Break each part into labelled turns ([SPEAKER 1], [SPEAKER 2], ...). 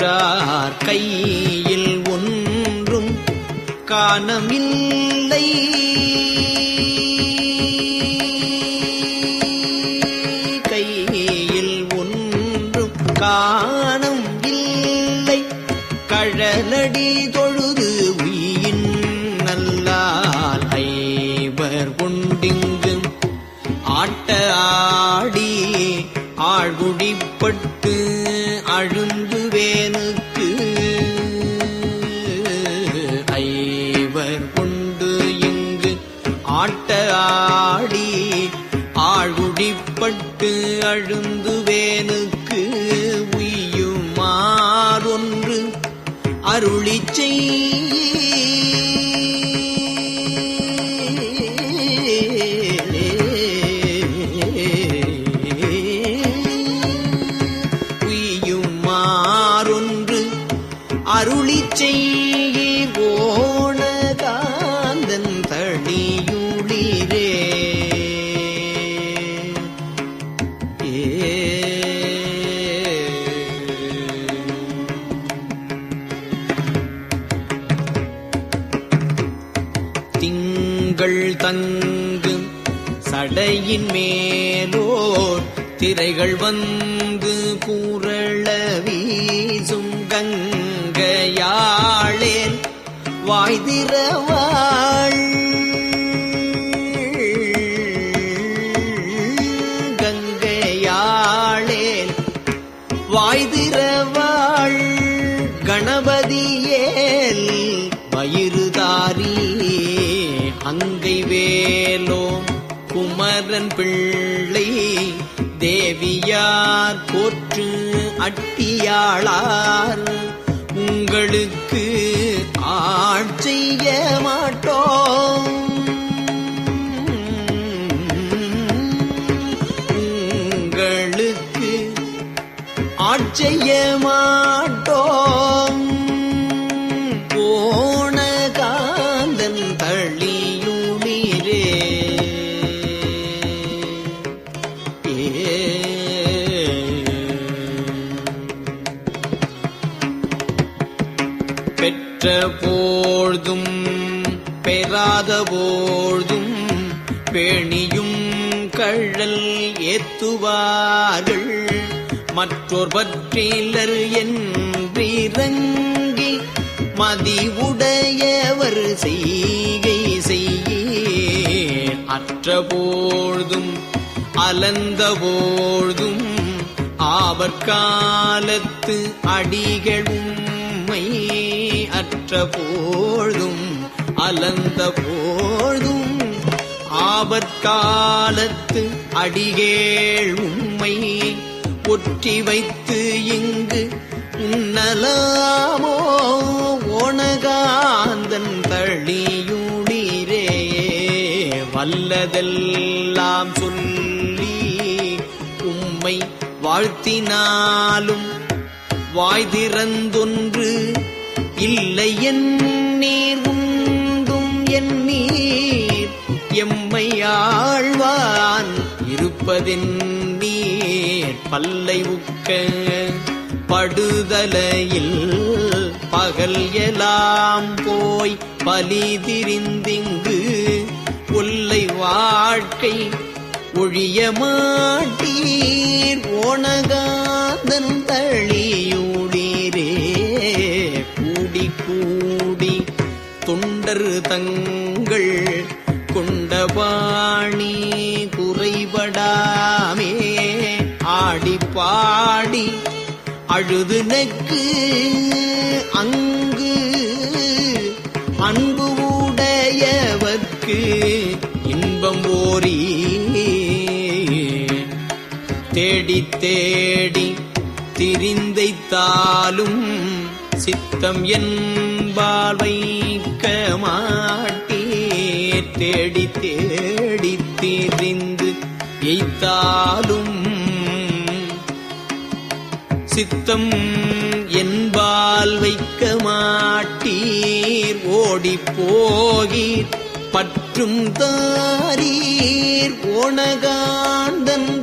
[SPEAKER 1] உற்றார் கையில் ஒன்றும் காணமில்லை. கையில் ஒன்றும் காணும் இல்லை கழலடி தொழுது உயின் நல்லால் ஐவர் கொண்டிங்கு. ஆட்ட ஆடி ஆழ்குடிப்பட்டு அழுந்து அழுந்துவேனுக்கு ஐவர் கொண்டு இங்கு ஆட்ட ஆடி ஆழ்குடிப்பட்டு அழுந்துவேனுக்கு உய்யுமாறொன்று அருளி உய்யுமாறொன்று திங்கள் தங்கு சடையின் மேலோர் திரைகள் வந்து கூறள வீசும் கங்கையாளேன். வாய்திரவாள் அட்டியாளார் உங்களுக்கு ஆட்சிய மாட்டோம். உங்களுக்கு ஆட்செய்ய மற்றோர் பற்றிலர் என்றிறங்கி மதிவுடையவர் செய்கை செய்ய அற்றபோழ்தும் அலந்தபோழ்தும் அலந்த போழ்தும் ஆவற்காலத்து அடிகளும்மை அற்றபோழ்தும் அலந்தபோழ்தும் அலந்த போழ்தும் ஆபற்காலத்து அடிகேள் உம்மை பொற்றி வைத்து இங்கு உன்னலாமோ? ஓணகாந்தன் தளியுளிரே வல்லதெல்லாம் சொல்லி உம்மை வாழ்த்தினாலும் வாய்திறந்தொன்று இல்லை என் நீர் உண்டும் என் நீர் எம்மை ஆழ்வான் இருப்பதென் பல்லை உக்க படுதலையில் பகல் எலாம் போய் பலி திரிந்திங்கு கொல்லை வாழ்க்கை ஒழிய மாட்டீர். ஓணகாந்தன் தழியூடீரே கூடி கூடி தொண்டர் தங்கள் கொண்டபாணி குறைபடா பாடி அழுது நெக்கு. அங்கு அன்பு உடையவர்க்கு இன்பம் ஓரி தேடி தேடி திரிந்தைத்தாலும் சித்தம் என்பால் வைக்க மாட்டீர். தேடி தேடி திரிந்து எய்த்தாலும் சித்தம் என்பால் வைக்க மாட்டீர். ஓடிப் பற்றும் தாரீர். ஓணகாந்தன்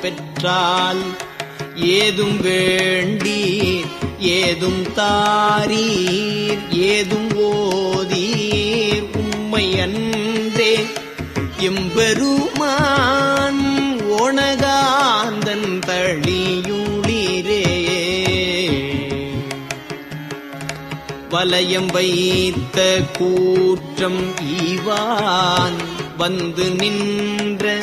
[SPEAKER 1] பெற்றால் ஏதும் வேண்டீர் ஏதும் தாரீர் ஏதும் ஓதீர். உம்மை அன்றே எம்பெருமான் ஓணகாந்தன் தழியுளிரே. வலயம் வைத்த கூற்றம் ஈவான் வந்து நின்ற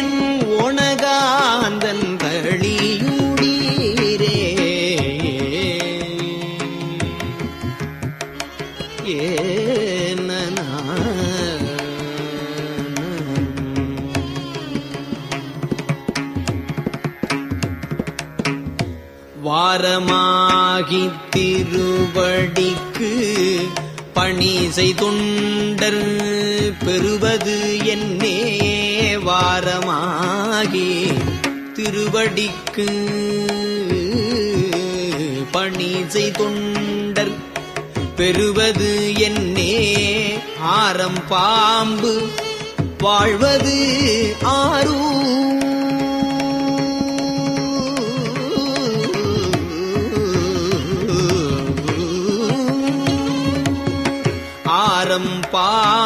[SPEAKER 1] திருவடிக்கு பணி செய்தொண்டர் பெறுவது என்னே வாரமாகி. திருவடிக்கு பணி செய்தொண்டர் பெறுவது என்னே ஆரம் பாம்பு. வாழ்வது ஆரூ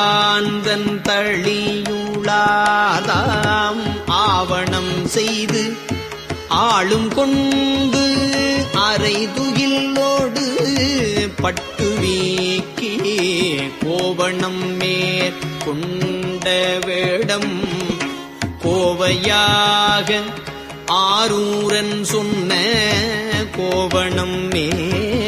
[SPEAKER 1] ஓணகாந்தன் தழியுளாதாம் ஆவணம் செய்து ஆளும் கொண்டு அரை துகிலோடு பட்டு வீக்கி கோவணம் மேற்கொண்ட வேடம் கோவையாக ஆரூரன் சொன்ன கோவணம் மேற்கொண்ட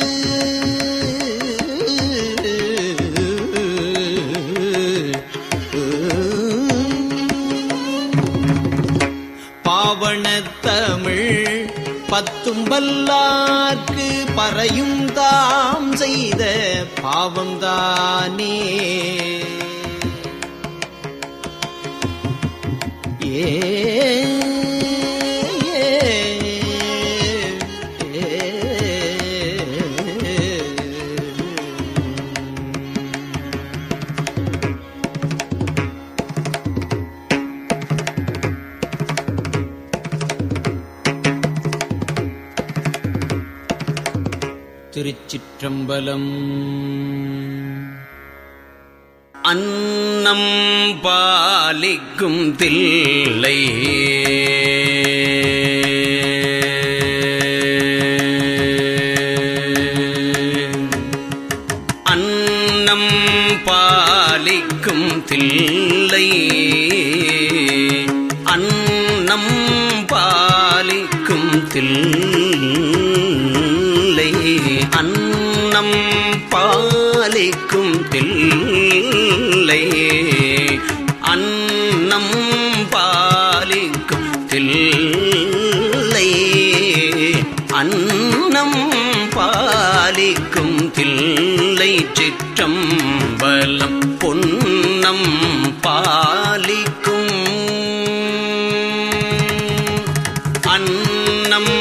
[SPEAKER 1] பத்தும் பறையும் தாம் செய்த பாவம்தானே. ஏ திருச்சிற்றம்பலம் அன்னம் பாலிக்கும் தில்லை. அன்னம் பாலிக்கும் தில்லை. அன்னம் பாலிக்கும் தில்லை. பாலிக்கும் தில்லை சிற்றம் சிற்றம்பலம் பொன்னம் பாலிக்கும். அன்னம்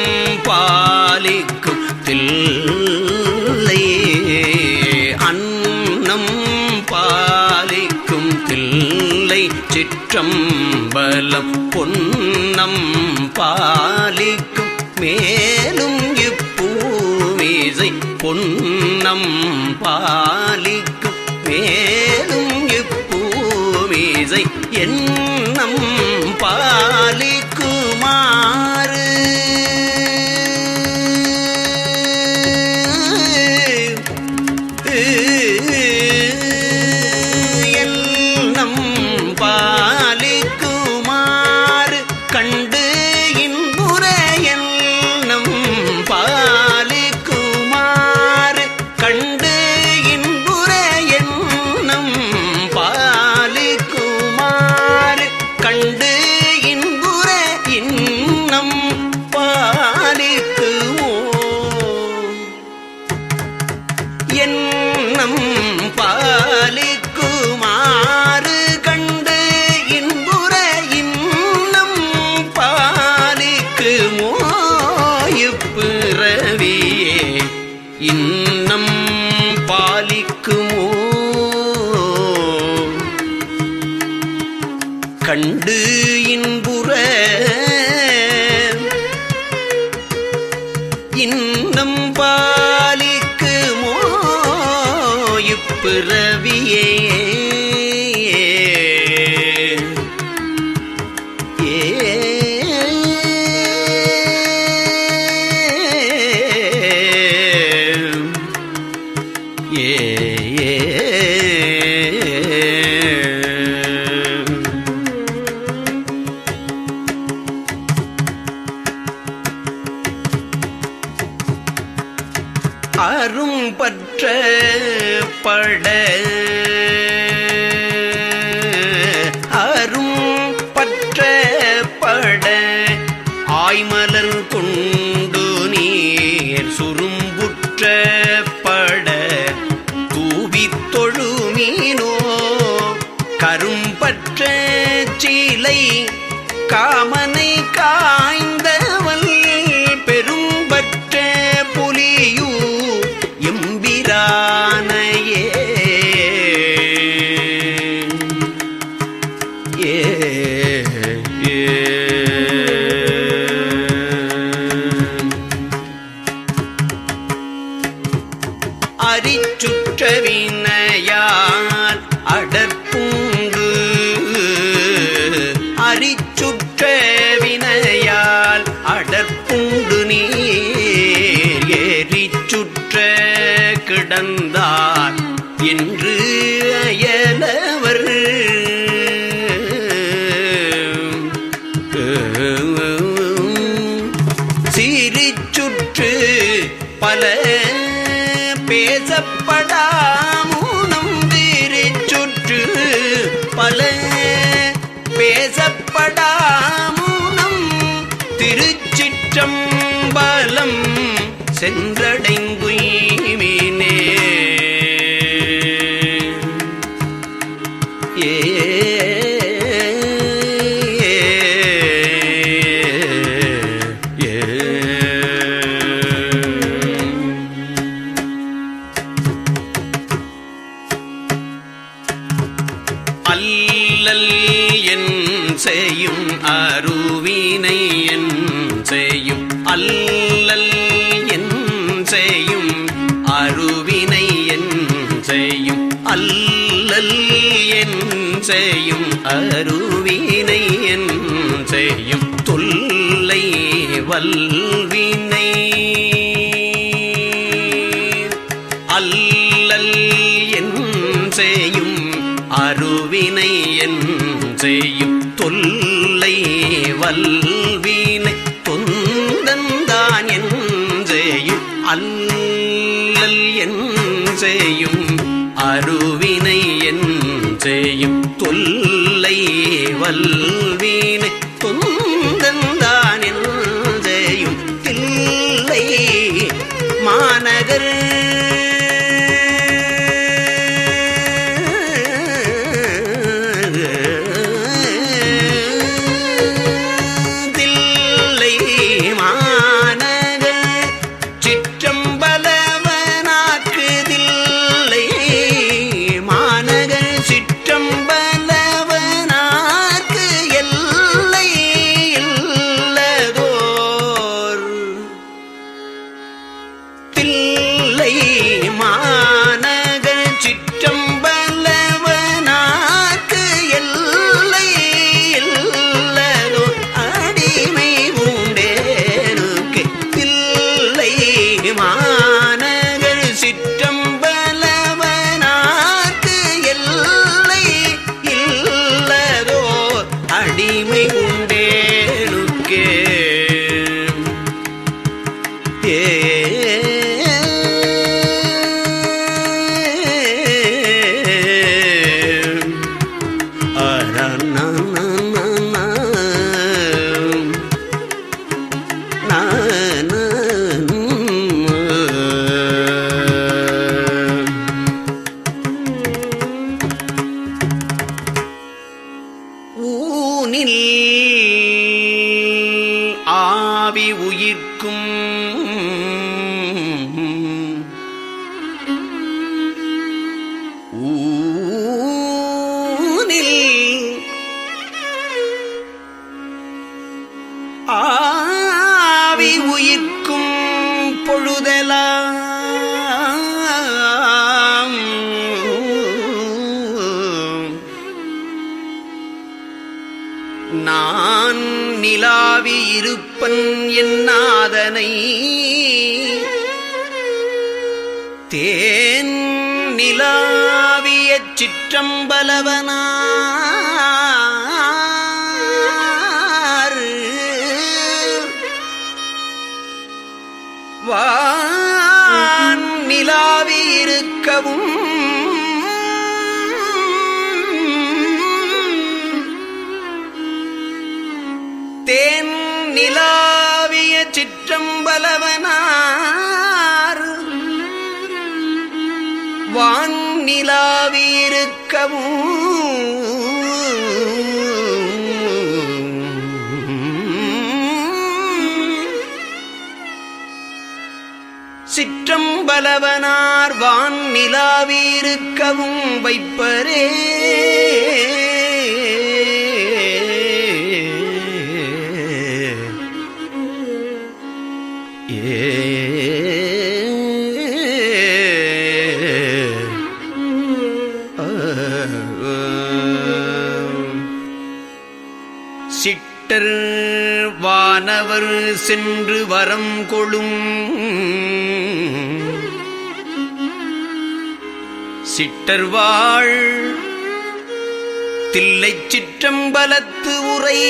[SPEAKER 1] பாலிக்கும் தில்லை அன்னம் பாலிக்கும் தில்லை சிற்றம் சிற்றம்பலம் பொன்னம் பாலிக்கும். மேலும் இப்பூமிசை பொன்னம் பாலிக்கும் மேலும் இப்பூமிசை எண்ணம் பாலிக்கும் அரும் பற்ற பட. அரும் பற்ற பட. ஆய்மலர் கொண்டு நீர் சுரும்புற்ற பட. தூவி தொழுமீனோ கரும்பற்ற சீலை காம சென்றடைங்குய்மினே வல்வினை தொந்தந்தான் என் அல்லல் என் அருவினை என் தொல்லை வல்வீனை தொந்தந்தான் என் செய்யும் தில்லை நிலாவிய சிற்றம்பலவனார். வான் நிலாவியிருக்கவும். சிற்றம்பலவனார் வான் நிலாவியிருக்கவும் வைப்பரே. சிட்டர் வானவர் சென்று வரம் கொளும். சிட்டர் வாழ் தில்லை சிற்றம்பலத்து உரை.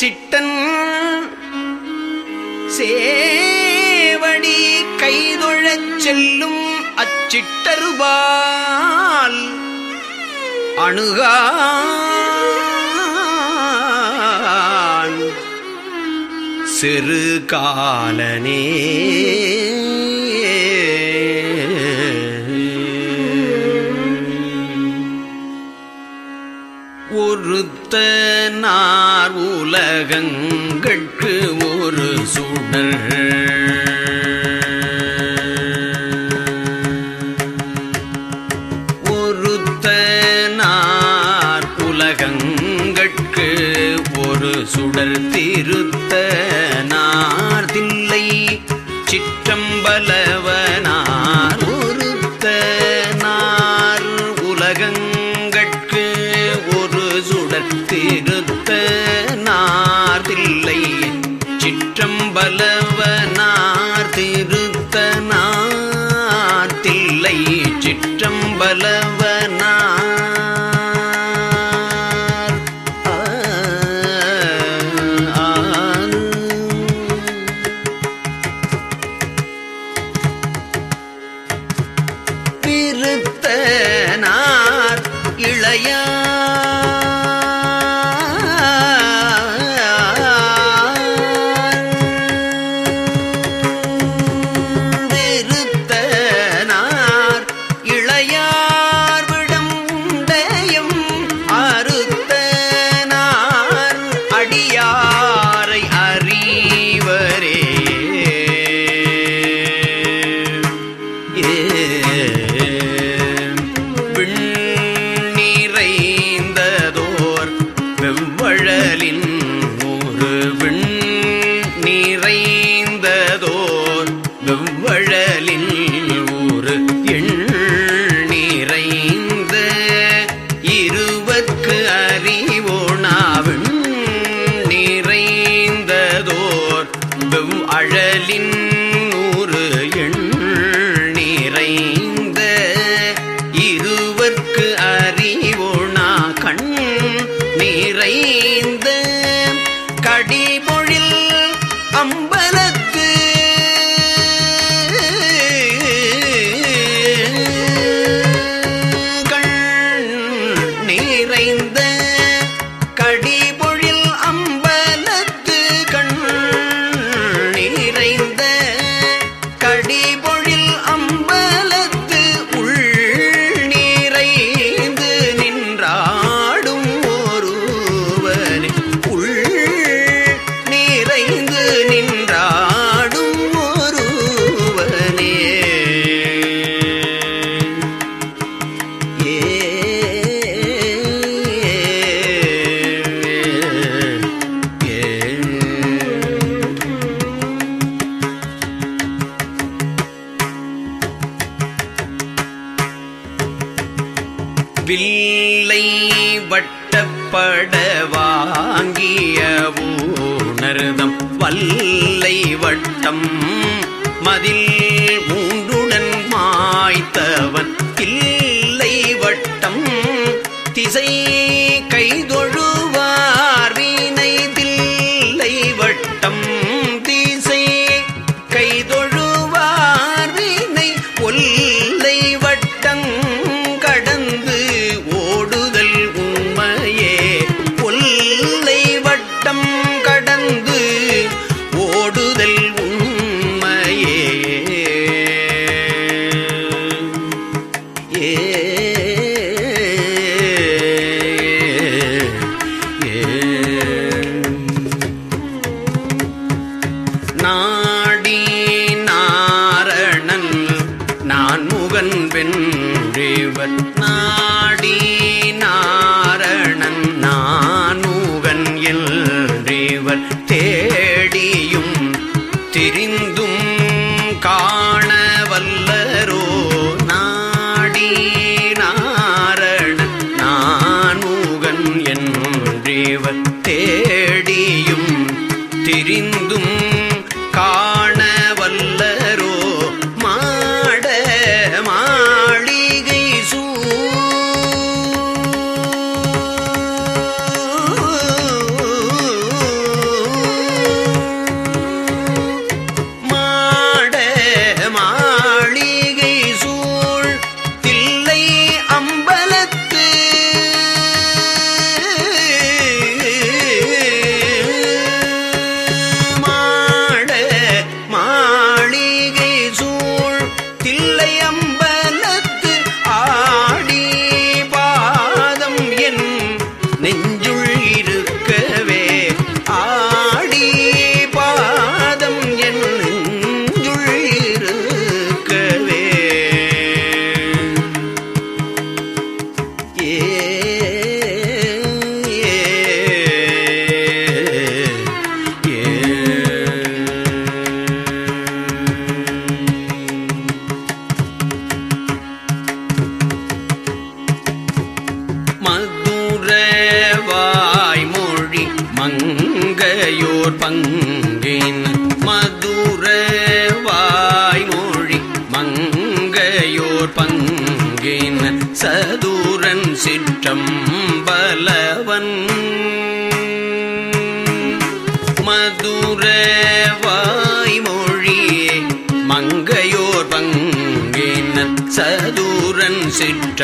[SPEAKER 1] சிட்டன் சேவடி கைதொழச் செல்லும் அச்சிட்டருபால் அணுகா. சிறு காலனே. ஒருத்த நார் உலகங்கட்கு சுடர் சுடர் திருத்த நார்தில்லை சிற்றம்பலவனா நிறைந்த மதில்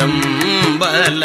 [SPEAKER 1] சம்பல